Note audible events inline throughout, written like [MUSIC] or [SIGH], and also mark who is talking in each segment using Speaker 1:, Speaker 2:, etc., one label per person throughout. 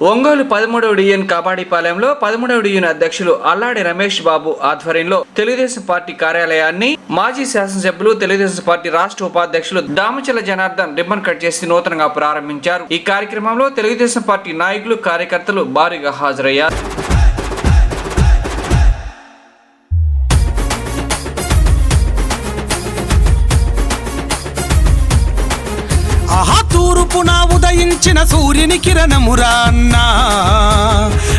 Speaker 1: ఒంగోలు పదమూడవ డివిజన్ కబాడీపాలెంలో పదమూడవ డివిజన్ అధ్యక్షులు అల్లాడి రమేష్ బాబు ఆధ్వర్యంలో తెలుగుదేశం పార్టీ కార్యాలయాన్ని మాజీ శాసనసభ్యులు తెలుగుదేశం పార్టీ రాష్ట్ర ఉపాధ్యక్షులు దామచల జనార్దన్ రిబ్బన్ కట్ చేసి నూతనంగా ప్రారంభించారు. ఈ కార్యక్రమంలో తెలుగుదేశం పార్టీ నాయకులు కార్యకర్తలు భారీగా హాజరయ్యారు.
Speaker 2: ఉదయించిన సూర్యుని కిరణమురా అన్నా.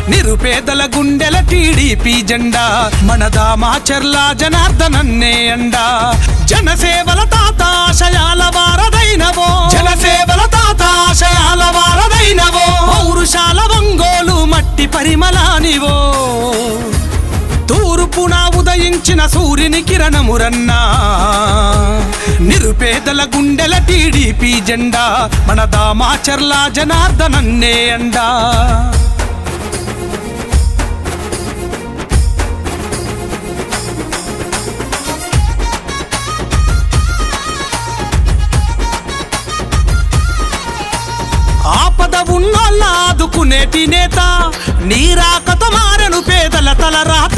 Speaker 2: నిరుపేదల గుండెల టీడీపీ జెండా. మన దామాచర్ల జనార్దనన్నే అండా. జనసేవల తాత ఆశయాల వారదైనవో. జనసేవల తాత ఆశయాల వారదైనవో. పౌరుషాల వంగోలు మట్టి పరిమళానివో. తూర్పున ఉదయించిన సూర్యుని కిరణమురన్నా. నిరుపేదల గుండెల టీడీపీ జెండా మన దామాచర్ల జనార్దనన్నే అండా. ఆపద ఉన్నోళ్ళ ఆదుకునేటి నేత నీరాకత మారను పేదల తల రాత.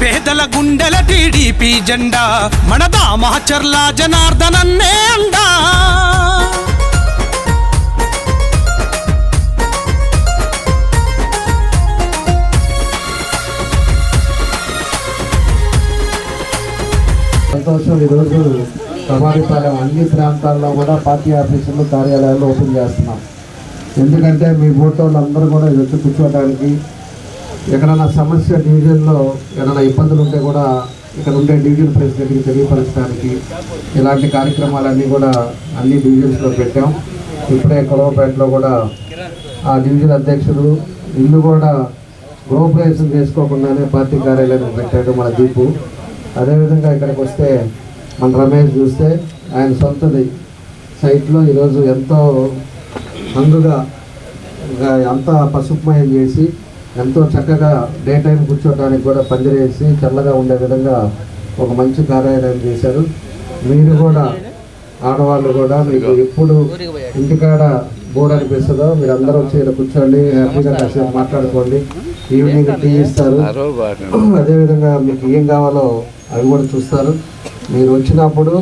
Speaker 2: పేదల గుండెల టీడీపీ జెండా మనదా మహచర్ల జనార్దనన్నే అండా.
Speaker 3: సంతోషం ఈరోజు కమాడిపాలెం అన్ని ప్రాంతాల్లో కూడా పార్టీ ఆఫీసులు కార్యాలయాలు ఓపెన్ చేస్తున్నాం. ఎందుకంటే మీ ఫోటోలు అందరూ కూడా వచ్చి కూర్చోవడానికి ఎక్కడైనా సమస్య డివిజన్లో ఏదైనా ఇబ్బందులు ఉంటే కూడా ఇక్కడ ఉండే డివిజన్ ప్రెసిడెంట్కి తెలియపరచడానికి ఇలాంటి కార్యక్రమాలన్నీ కూడా అన్ని డివిజన్స్లో పెట్టాం. ఇప్పుడే కొలవపేటలో కూడా ఆ డివిజన్ అధ్యక్షుడు ఇల్లు కూడా గృహప్రవేశం చేసుకోకుండానే పార్టీ కార్యాలయం పెట్టాడు మన దీపు. అదేవిధంగా ఇక్కడికి వస్తే మన రమేష్ చూస్తే ఆయన సొంతది సైట్లో ఈరోజు ఎంతో హంగుగా అంతా పసుపుమయం చేసి ఎంతో చక్కగా డే టైం కూర్చోడానికి కూడా పందిరేసి చల్లగా ఉండే విధంగా ఒక మంచి కార్యాలయం చేశారు. మీరు కూడా ఆడవాళ్ళు కూడా మీకు ఎప్పుడు ఇంటికాడ బోర్ అనిపిస్తుందో మీరు అందరూ వచ్చి ఇక్కడ కూర్చోండి హ్యాపీగా కాసేపు మాట్లాడుకోండి. ఈవినింగ్ టీ ఇస్తారు. అదేవిధంగా మీకు ఏం కావాలో అవి కూడా చూస్తారు. మీరు వచ్చినప్పుడు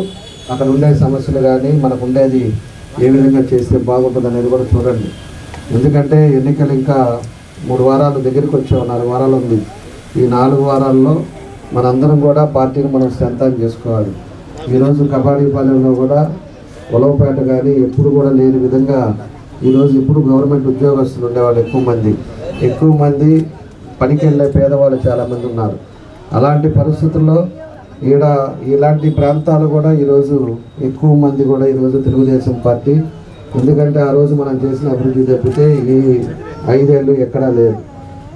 Speaker 3: అక్కడ ఉండే సమస్యలు కానీ మనకు ఉండేది ఏ విధంగా చేస్తే బాగుంటుంది అనేది కూడా చూడండి. ఎందుకంటే ఎన్నికలు ఇంకా మూడు వారాలు దగ్గరికి వచ్చావు నాలుగు వారాలు ఉంది. ఈ నాలుగు వారాల్లో మనందరం కూడా పార్టీని మనం స్ట్రెంథన్ చేసుకోవాలి. ఈరోజు కబాడీపాలెంలో కూడా ఉలవపేట కానీ ఎప్పుడు కూడా లేని విధంగా ఈరోజు ఇప్పుడు గవర్నమెంట్ ఉద్యోగస్తులు ఉండేవాళ్ళు ఎక్కువ మంది. ఎక్కువ మంది పనికి వెళ్ళే పేదవాళ్ళు చాలామంది ఉన్నారు. అలాంటి పరిస్థితుల్లో ఈడ ఇలాంటి ప్రాంతాలు కూడా ఈరోజు ఎక్కువ మంది కూడా ఈరోజు తెలుగుదేశం పార్టీ ఎందుకంటే ఆ రోజు మనం చేసిన అభివృద్ధి తప్పితే ఈ ఐదేళ్ళు ఎక్కడా లేదు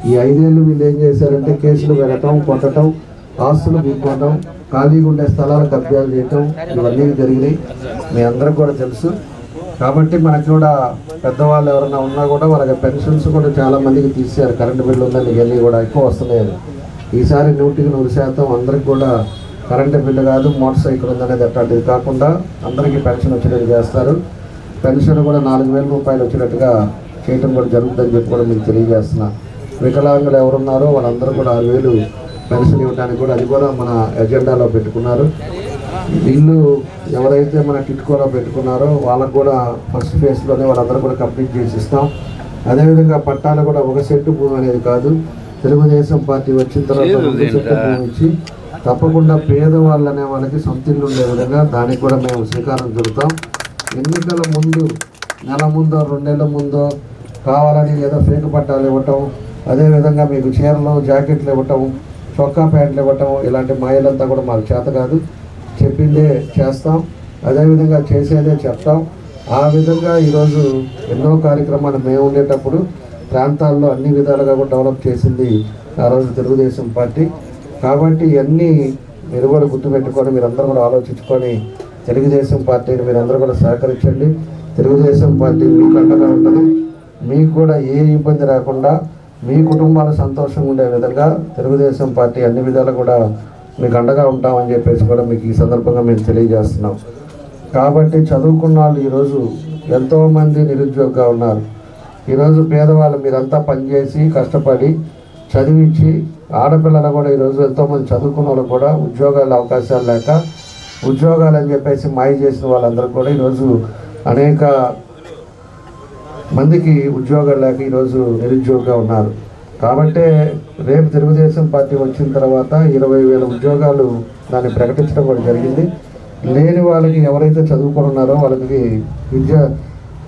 Speaker 3: ఈ ఐదేళ్ళు వీళ్ళు ఏం చేశారంటే కేసులు పెట్టడం కొట్టడం ఆస్తులు తీసుకోవటం ఖాళీగా ఉండే స్థలాలు కబ్జాలు చేయటం ఇవన్నీ జరిగినాయి. మీ అందరికి కూడా తెలుసు. కాబట్టి మనకి కూడా పెద్దవాళ్ళు ఎవరైనా ఉన్నా కూడా వాళ్ళకి పెన్షన్స్ కూడా చాలా మందికి తీసారు కరెంటు బిల్లు ఉందని ఇవన్నీ కూడా ఎక్కువ వస్తున్నాయి ఈసారి నూటికి నూరు శాతం అందరికి కూడా కరెంటు బిల్లు కాదు మోటార్ సైకిల్ ఉందనేది అట్లాంటిది కాకుండా అందరికీ పెన్షన్ వచ్చేటట్టు చేస్తారు. పెన్షన్ కూడా నాలుగు వేల రూపాయలు వచ్చేటట్టుగా చేయటం కూడా జరుగుతుందని చెప్పి కూడా మీకు తెలియజేస్తున్నా. వికలాంగులు ఎవరున్నారో వాళ్ళందరూ కూడా ఆరు వేలు పెన్షన్ ఇవ్వడానికి కూడా అది కూడా మన ఎజెండాలో పెట్టుకున్నారు. ఇల్లు ఎవరైతే మన టిట్కోలో పెట్టుకున్నారో వాళ్ళకు కూడా ఫస్ట్ ఫేజ్లోనే వాళ్ళందరూ కూడా కంప్లీట్ చేసి ఇస్తాం. అదేవిధంగా పట్టాలు కూడా ఒక సెట్టు భూమి అనేది కాదు. తెలుగుదేశం పార్టీ వచ్చిన తర్వాత రెండు సెట్టు భూమి ఇచ్చి తప్పకుండా పేదవాళ్ళు అనే వాళ్ళకి సొంత ఇల్లు ఉండే విధంగా దానికి కూడా మేము శ్రీకారం చుడతాం. ఎన్నికల ముందు నెల ముందో రెండేళ్ళ ముందో కావాలని ఏదో ఫేక్ పట్టాలు ఇవ్వటం అదేవిధంగా మీకు చీరలు జాకెట్లు ఇవ్వటం చొక్కా ప్యాంట్లు ఇవ్వటం ఇలాంటి మాయలంతా కూడా మాకు చేత కాదు. చెప్పిందే చేస్తాం అదేవిధంగా చేసేదే చెప్తాం. ఆ విధంగా ఈరోజు ఎన్నో కార్యక్రమాలు మేము ఉండేటప్పుడు ప్రాంతాల్లో అన్ని విధాలుగా కూడా డెవలప్ చేసింది ఆ రోజు తెలుగుదేశం పార్టీ. కాబట్టి ఇవన్నీ మీరు కూడా గుర్తుపెట్టుకొని మీరందరూ కూడా ఆలోచించుకొని తెలుగుదేశం పార్టీని మీరందరూ కూడా సహకరించండి. తెలుగుదేశం పార్టీ మీకు అండగా ఉంటుంది. మీకు కూడా ఏ ఇబ్బంది రాకుండా మీ కుటుంబాలు సంతోషంగా ఉండే విధంగా తెలుగుదేశం పార్టీ అన్ని విధాలు కూడా మీకు అండగా ఉంటామని చెప్పేసి కూడా మీకు ఈ సందర్భంగా మేము తెలియజేస్తున్నాం. కాబట్టి చదువుకున్న వాళ్ళు ఈరోజు ఎంతోమంది నిరుద్యోగంగా ఉన్నారు. ఈరోజు పేదవాళ్ళు మీరంతా పనిచేసి కష్టపడి చదివించి ఆడపిల్లలు కూడా ఈరోజు ఎంతోమంది చదువుకున్న వాళ్ళు కూడా ఉద్యోగాల అవకాశాలు లేక ఉద్యోగాలు అని చెప్పేసి మాయ చేసిన వాళ్ళందరూ కూడా ఈరోజు అనేక మందికి ఉద్యోగాలు లేక ఈరోజు నిరుద్యోగంగా ఉన్నారు. కాబట్టి రేపు తెలుగుదేశం పార్టీ వచ్చిన తర్వాత ఇరవై వేల ఉద్యోగాలు దాన్ని ప్రకటించడం కూడా జరిగింది. లేని వాళ్ళకి ఎవరైతే చదువుకొని ఉన్నారో వాళ్ళకి విద్య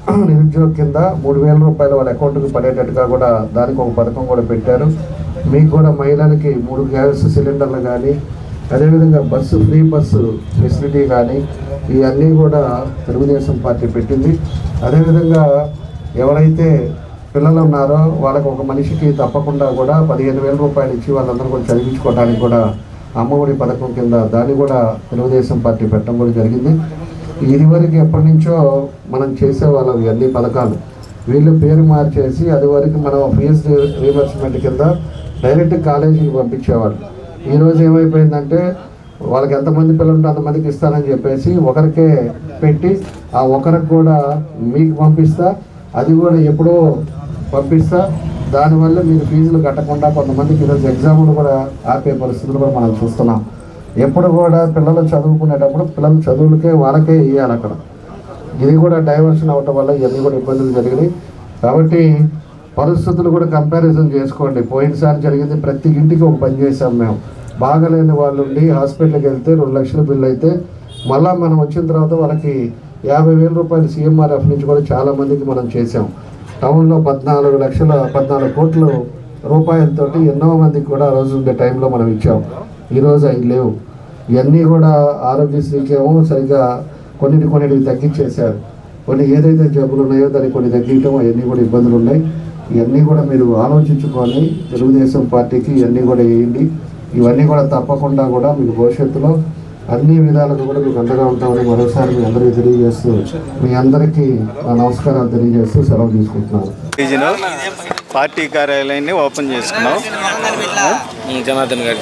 Speaker 3: [CLEARS THROAT] నిరుద్యోగ కింద మూడు వేల రూపాయలు వాళ్ళ అకౌంట్కి పడేటట్టుగా కూడా దానికి ఒక పథకం కూడా పెట్టారు. మీకు కూడా మహిళలకి మూడు గ్యాస్ సిలిండర్లు కానీ అదేవిధంగా బస్సు ఫ్రీ బస్సు ఫెసిలిటీ కానీ ఇవన్నీ కూడా తెలుగుదేశం పార్టీ పెట్టింది. అదేవిధంగా ఎవరైతే పిల్లలు ఉన్నారో వాళ్ళకు ఒక మనిషికి తప్పకుండా కూడా పదిహేను వేల రూపాయలు ఇచ్చి వాళ్ళందరూ కూడా చదివించుకోవడానికి కూడా అమ్మఒడి పథకం కింద దాన్ని కూడా తెలుగుదేశం పార్టీ పెట్టడం కూడా జరిగింది. ఇదివరకు ఎప్పటి నుంచో మనం చేసేవాళ్ళం ఇవన్నీ పథకాలు. వీళ్ళు పేరు మార్చేసి అది వరకు మనం ఫీజు రీఎంబర్స్మెంట్ కింద డైరెక్ట్ కాలేజీకి పంపించేవాళ్ళు. ఈరోజు ఏమైపోయిందంటే వాళ్ళకి ఎంతమంది పిల్లలు ఉంటే అంతమందికి ఇస్తానని చెప్పేసి ఒకరికే పెట్టి ఆ ఒకరికి కూడా మీకు పంపిస్తా అది కూడా ఎప్పుడో పంపిస్తా. దానివల్ల మీరు ఫీజులు కట్టకుండా కొంతమందికి ఈరోజు ఎగ్జాములు కూడా ఆపే పరిస్థితులు కూడా మనం చూస్తున్నాం. ఎప్పుడు కూడా పిల్లలు చదువుకునేటప్పుడు పిల్లల చదువులకే వాళ్ళకే ఇవ్వాలి అక్కడ. ఇది కూడా డైవర్షన్ అవటం వల్ల ఇవన్నీ కూడా ఇబ్బందులు జరిగినాయి. కాబట్టి పరిస్థితులు కూడా కంపారిజన్ చేసుకోండి. పోయినసారి జరిగింది ప్రతి ఇంటికి ఒక పని చేసాం మేము. బాగలేని వాళ్ళు ఉండి హాస్పిటల్కి వెళ్తే రెండు లక్షల బిల్లు అయితే మళ్ళీ మనం వచ్చిన తర్వాత వాళ్ళకి యాభై వేల రూపాయలు సీఎంఆర్ఎఫ్ నుంచి కూడా చాలామందికి మనం చేసాం టౌన్లో పద్నాలుగు లక్షల పద్నాలుగు కోట్ల రూపాయలతోటి ఎన్నో మందికి కూడా ఆ రోజు ఉండే టైంలో మనం ఇచ్చాం. ఈరోజు అవి లేవు. ఇవన్నీ కూడా ఆరోగ్యశ్రీకి ఏమో సరిగ్గా కొన్నిటి కొన్నిటికి తగ్గించేశారు. కొన్ని ఏదైతే జబ్బులు ఉన్నాయో దానికి కొన్ని తగ్గించడం అవన్నీ కూడా ఇబ్బందులు ఉన్నాయి. ఇవన్నీ కూడా మీరు ఆలోచించుకొని తెలుగుదేశం పార్టీకి ఇవన్నీ కూడా వేయండి. ఇవన్నీ కూడా తప్పకుండా కూడా మీకు భవిష్యత్తులో అన్ని విధాలుగా కూడా మీకు అండగా ఉంటామని మరోసారి మీ అందరికీ తెలియజేస్తూ మీ అందరికీ నా నమస్కారాలు తెలియజేస్తూ సెలవు తీసుకుంటున్నాను.
Speaker 4: పార్టీ కార్యాలయాన్ని ఓపెన్ చేసుకున్నాం.
Speaker 5: జనార్దన్ గారి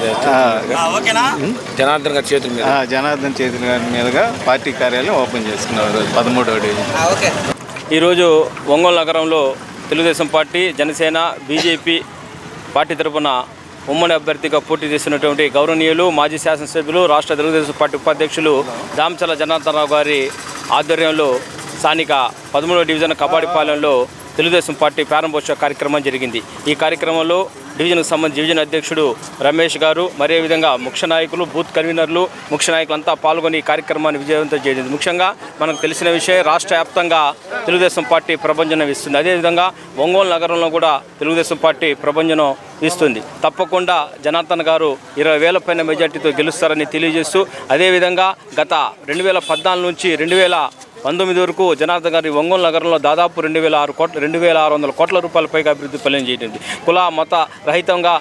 Speaker 5: జనార్దన్ గారి చేతుల మీద.
Speaker 4: ఆ, జనార్దన్ చేతుల గారి మీదుగా పార్టీ కార్యాలయం ఓపెన్ చేసుకున్నాం ఈరోజు పదమూడవ డివిజన్
Speaker 5: ఈరోజు ఒంగోలు నగరంలో Telugu Desam party Janasena BJP party తరఫున ఉమ్మడి అభ్యర్థిగా పోటీ చేసినటువంటి గౌరవనీయులు మాజీ శాసనసభ్యులు రాష్ట్ర తెలుగుదేశం పార్టీ ఉపాధ్యక్షులు దామచల జనార్దన్ రావు గారి ఆధ్వర్యంలో స్థానిక పదమూడవ డివిజన్ కబాడిపాలెంలో తెలుగుదేశం పార్టీ ప్రారంభోత్సవ కార్యక్రమం జరిగింది. ఈ కార్యక్రమంలో డివిజన్కు సంబంధించి డివిజన్ అధ్యక్షుడు రమేష్ గారు మరే విధంగా ముఖ్య నాయకులు బూత్ కన్వీనర్లు ముఖ్య నాయకులంతా పాల్గొని ఈ కార్యక్రమాన్ని విజయవంతం చేసింది ముఖ్యంగా మనకు తెలిసిన విషయం రాష్ట్ర వ్యాప్తంగా తెలుగుదేశం పార్టీ ప్రభంజనం ఇస్తుంది. అదేవిధంగా ఒంగోలు నగరంలో కూడా తెలుగుదేశం పార్టీ ప్రభంజనం ఇస్తుంది. తప్పకుండా జనార్దన్ గారు ఇరవై వేల పైన మెజార్టీతో గెలుస్తారని తెలియజేస్తూ అదేవిధంగా గత రెండు వేల పద్నాలుగు నుంచి రెండు వేల పంతొమ్మిది వరకు జనార్దన్ గారి ఒంగోలు నగరంలో దాదాపు రెండు వేల ఆరు కోట్ల రెండు వేల ఆరు వందల కోట్ల రూపాయల పైగా అభివృద్ధి పనులు చేయడం కుల మత రహితంగా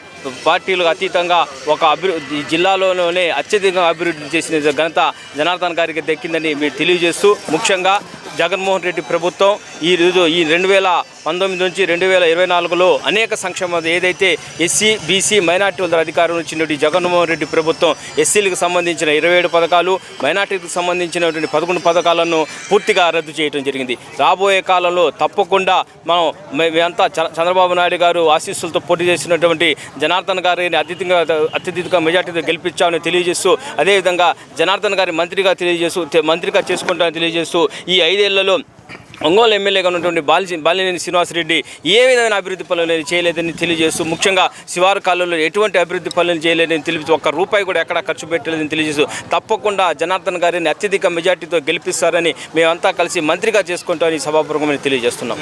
Speaker 5: పార్టీలకు అతీతంగా ఒక అభివృద్ధి జిల్లాలోనే అత్యధికంగా అభివృద్ధి చేసిన ఘనత జనార్దన్ గారికి దక్కిందని మీరు తెలియజేస్తూ ముఖ్యంగా జగన్మోహన్ రెడ్డి ప్రభుత్వం ఈ రోజు ఈ రెండు వేల పంతొమ్మిది నుంచి రెండు వేల ఇరవై నాలుగులో అనేక సంక్షేమ ఏదైతే ఎస్సీ బీసీ మైనార్టీ వాళ్ళ అధికారం వచ్చినటువంటి జగన్మోహన్ రెడ్డి ప్రభుత్వం ఎస్సీలకు సంబంధించిన ఇరవై ఏడు పథకాలు మైనార్టీలకు సంబంధించినటువంటి పదకొండు పథకాలను పూర్తిగా రద్దు చేయడం జరిగింది. రాబోయే కాలంలో తప్పకుండా మనం మే- మేమంతా చ- చంద్రబాబు నాయుడు గారు ఆశీస్సులతో పోటీ చేసినటువంటి జనార్దన్ గారిని అత్యధికంగా అత్యధిక మెజార్టీతో గెలిపించామని తెలియజేస్తూ అదేవిధంగా జనార్దన్ గారి మంత్రిగా తెలియజేస్తూ మంత్రిగా చేసుకుంటామని తెలియజేస్తూ ఈ ఐదేళ్ళలో ఒంగోలు ఎమ్మెల్యేగా ఉన్నటువంటి బాలి బాలినేని శ్రీనివాసరెడ్డి ఏ విధమైన అభివృద్ధి పనులు చేయలేదని తెలియజేస్తూ ముఖ్యంగా శివారు కాలంలో ఎటువంటి అభివృద్ధి పనులు చేయలేదని తెలిపి ఒక్క రూపాయి కూడా ఎక్కడా ఖర్చు పెట్టలేదని తెలియజేస్తూ తప్పకుండా జనార్దన్ గారిని అత్యధిక మెజార్టీతో గెలిపిస్తారని మేమంతా కలిసి మంత్రిగా చేసుకుంటామని సభాపూర్వకమని తెలియజేస్తున్నాం.